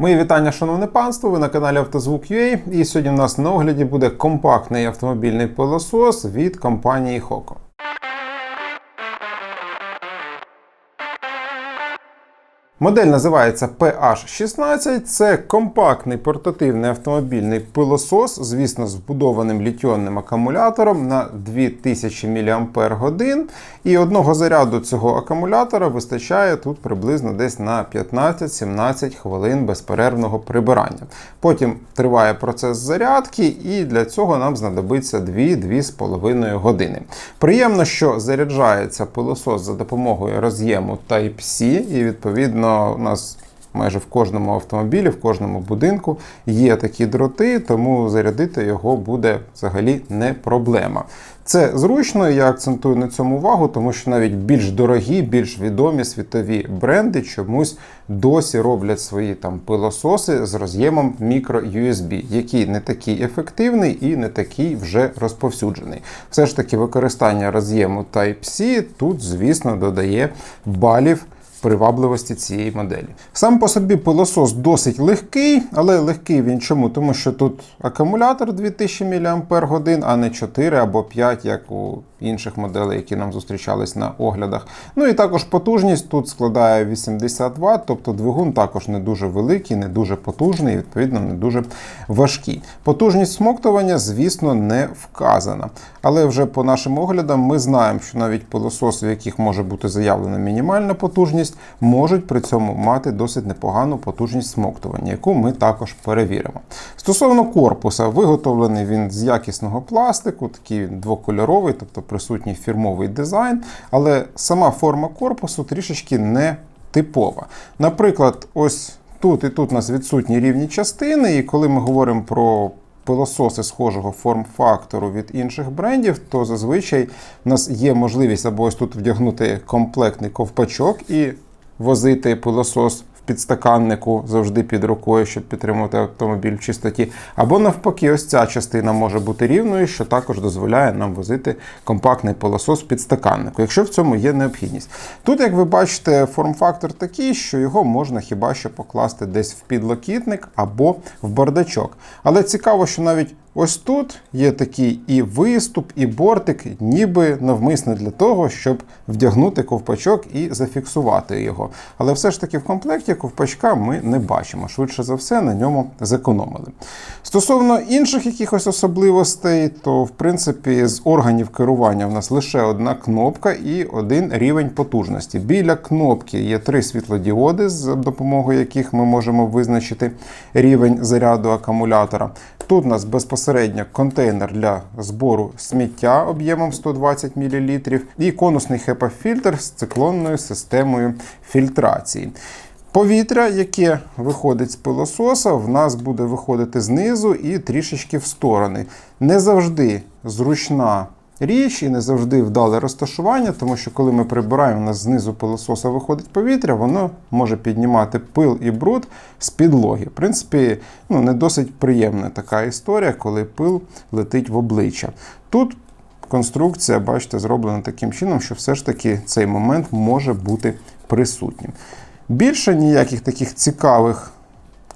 Мої вітання, шановне панство. Ви на каналі Автозвук.ua і сьогодні у нас на огляді буде компактний автомобільний пилосос від компанії Hoco. Модель називається PH16. Це компактний портативний автомобільний пилосос, звісно, з вбудованим літіонним акумулятором на 2000 мАч. І одного заряду цього акумулятора вистачає тут приблизно десь на 15-17 хвилин безперервного прибирання. Потім триває процес зарядки, і для цього нам знадобиться 2-2,5 години. Приємно, що заряджається пилосос за допомогою роз'єму Type-C, і відповідно у нас майже в кожному автомобілі, в кожному будинку є такі дроти, тому зарядити його буде взагалі не проблема. Це зручно, я акцентую на цьому увагу, тому що навіть більш дорогі, більш відомі світові бренди чомусь досі роблять свої там пилососи з роз'ємом мікро-USB, який не такий ефективний і не такий вже розповсюджений. Все ж таки, використання роз'єму Type-C тут, звісно, додає балів привабливості цієї моделі. Сам по собі пилосос досить легкий, але легкий він чому? Тому що тут акумулятор 2000 мАч, а не 4 або 5, як у інших моделей, які нам зустрічались на оглядах. Ну і також потужність тут складає 80 Вт, тобто двигун також не дуже великий, не дуже потужний, відповідно не дуже важкий. Потужність смоктування, звісно, не вказана. Але вже по нашим оглядам ми знаємо, що навіть пилососи, в яких може бути заявлена мінімальна потужність, можуть при цьому мати досить непогану потужність смоктування, яку ми також перевіримо. Стосовно корпуса, виготовлений він з якісного пластику, такий двокольоровий, тобто присутній фірмовий дизайн, але сама форма корпусу трішечки не типова. Наприклад, ось тут і тут у нас відсутні рівні частини, і коли ми говоримо про пилососи схожого форм-фактору від інших брендів, то зазвичай в нас є можливість або ось тут вдягнути комплектний ковпачок і возити пилосос підстаканнику завжди під рукою, щоб підтримувати автомобіль в чистоті. Або навпаки, ось ця частина може бути рівною, що також дозволяє нам возити компактний пилосос в підстаканнику, якщо в цьому є необхідність. Тут, як ви бачите, форм-фактор такий, що його можна хіба що покласти десь в підлокітник або в бардачок. Але цікаво, що навіть Ось тут є такий і виступ, і бортик, ніби навмисне для того, щоб вдягнути ковпачок і зафіксувати його. Але все ж таки в комплекті ковпачка ми не бачимо. Швидше за все, на ньому зекономили. Стосовно інших якихось особливостей, то в принципі з органів керування в нас лише одна кнопка і один рівень потужності. Біля кнопки є три світлодіоди, з допомогою яких ми можемо визначити рівень заряду акумулятора. Тут у нас безпосередньо контейнер для збору сміття об'ємом 120 мл і конусний HEPA-фільтр з циклонною системою фільтрації. Повітря, яке виходить з пилососа, в нас буде виходити знизу і трішечки в сторони. Не завжди зручна річ і не завжди вдале розташування, тому що коли ми прибираємо, у нас знизу пилососа виходить повітря, воно може піднімати пил і бруд з підлоги. В принципі, ну, не досить приємна така історія, коли пил летить в обличчя. Тут конструкція, бачите, зроблена таким чином, що все ж таки цей момент може бути присутнім. Більше ніяких таких цікавих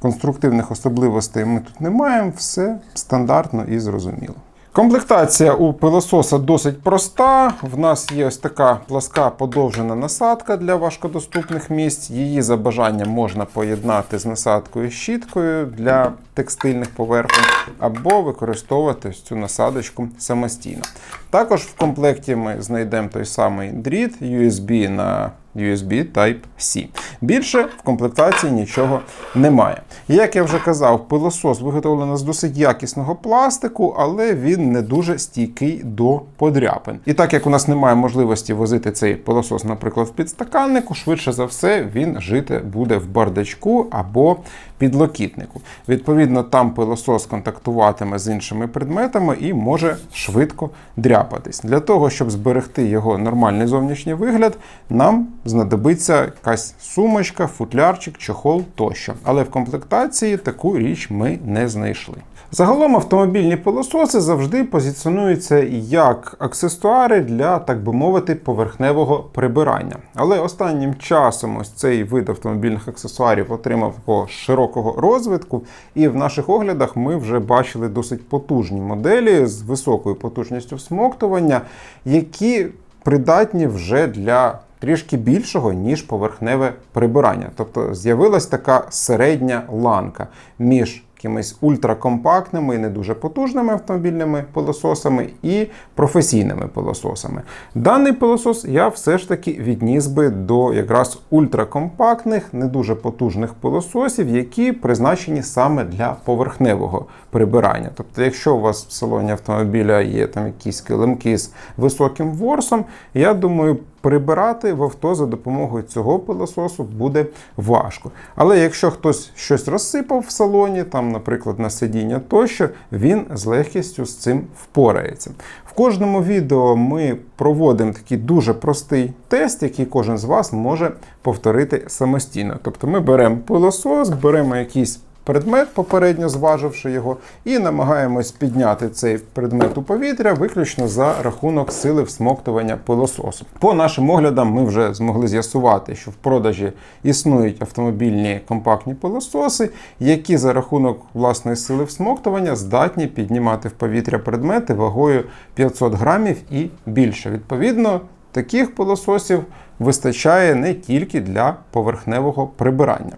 конструктивних особливостей ми тут не маємо, все стандартно і зрозуміло. Комплектація у пилососа досить проста. В нас є ось така пласка подовжена насадка для важкодоступних місць. Її за бажанням можна поєднати з насадкою щіткою для текстильних поверхонь, або використовувати цю насадочку самостійно. Також в комплекті ми знайдемо той самий дріт USB на USB Type-C. Більше в комплектації нічого немає. Як я вже казав, пилосос виготовлено з досить якісного пластику, але він не дуже стійкий до подряпин. І так як у нас немає можливості возити цей пилосос, наприклад, в підстаканнику, швидше за все, він жити буде в бардачку або підлокітнику. Відповідно, там пилосос контактуватиме з іншими предметами і може швидко дряпатись. Для того, щоб зберегти його нормальний зовнішній вигляд, нам знадобиться якась сумочка, футлярчик, чохол тощо. Але в комплектації таку річ ми не знайшли. Загалом автомобільні пилососи завжди позиціонуються як аксесуари для, так би мовити, поверхневого прибирання. Але останнім часом ось цей вид автомобільних аксесуарів отримав по широкому розвитку. І в наших оглядах ми вже бачили досить потужні моделі з високою потужністю всмоктування, які придатні вже для трішки більшого, ніж поверхневе прибирання. Тобто з'явилась така середня ланка між якимись ультракомпактними і не дуже потужними автомобільними пилососами і професійними пилососами. Даний пилосос я все ж таки відніс би до якраз ультракомпактних, не дуже потужних пилососів, які призначені саме для поверхневого прибирання. Тобто, якщо у вас в салоні автомобіля є там якісь килимки з високим ворсом, я думаю, прибирати в авто за допомогою цього пилососу буде важко. Але якщо хтось щось розсипав в салоні, там, наприклад, на сидіння тощо, він з легкістю з цим впорається. В кожному відео ми проводимо такий дуже простий тест, який кожен з вас може повторити самостійно. Тобто ми беремо пилосос, беремо якийсь предмет, попередньо зваживши його, і намагаємось підняти цей предмет у повітря виключно за рахунок сили всмоктування пилососу. По нашим оглядам ми вже змогли з'ясувати, що в продажі існують автомобільні компактні пилососи, які за рахунок власної сили всмоктування здатні піднімати в повітря предмети вагою 500 грамів і більше. Відповідно, таких пилососів вистачає не тільки для поверхневого прибирання.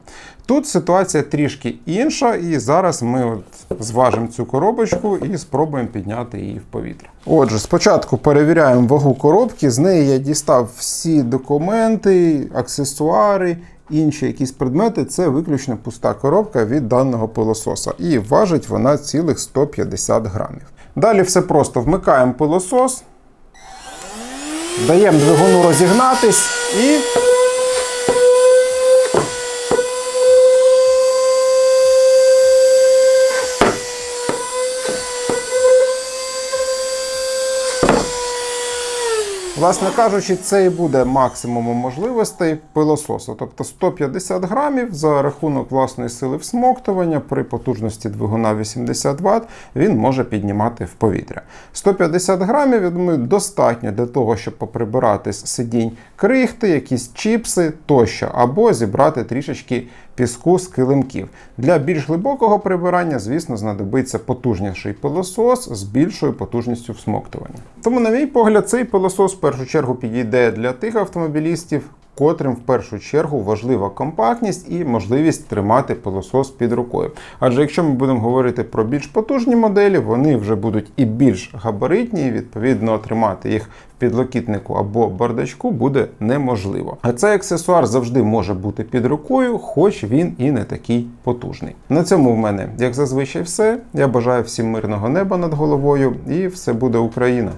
Тут ситуація трішки інша, і зараз ми от зважимо цю коробочку і спробуємо підняти її в повітря. Отже, спочатку перевіряємо вагу коробки. З неї я дістав всі документи, аксесуари. Інші якісь предмети це виключно пуста коробка від даного пилососа. І важить вона цілих 150 грамів. Далі все просто вмикаємо пилосос, даємо двигуну розігнатись і. Власне кажучи, це і буде максимумом можливостей пилососу. Тобто 150 грамів за рахунок власної сили всмоктування при потужності двигуна 80 Вт він може піднімати в повітря. 150 грамів, я думаю, достатньо для того, щоб поприбирати з сидінь крихти, якісь чіпси тощо, або зібрати трішечки піску з килимків. Для більш глибокого прибирання, звісно, знадобиться потужніший пилосос з більшою потужністю всмоктування. Тому, на мій погляд, цей пилосос першу чергу підійде для тих автомобілістів, котрим в першу чергу важлива компактність і можливість тримати пилосос під рукою. Адже якщо ми будемо говорити про більш потужні моделі, вони вже будуть і більш габаритні, і відповідно тримати їх в підлокітнику або бардачку буде неможливо. А цей аксесуар завжди може бути під рукою, хоч він і не такий потужний. На цьому в мене, як зазвичай, все. Я бажаю всім мирного неба над головою, і все буде Україна.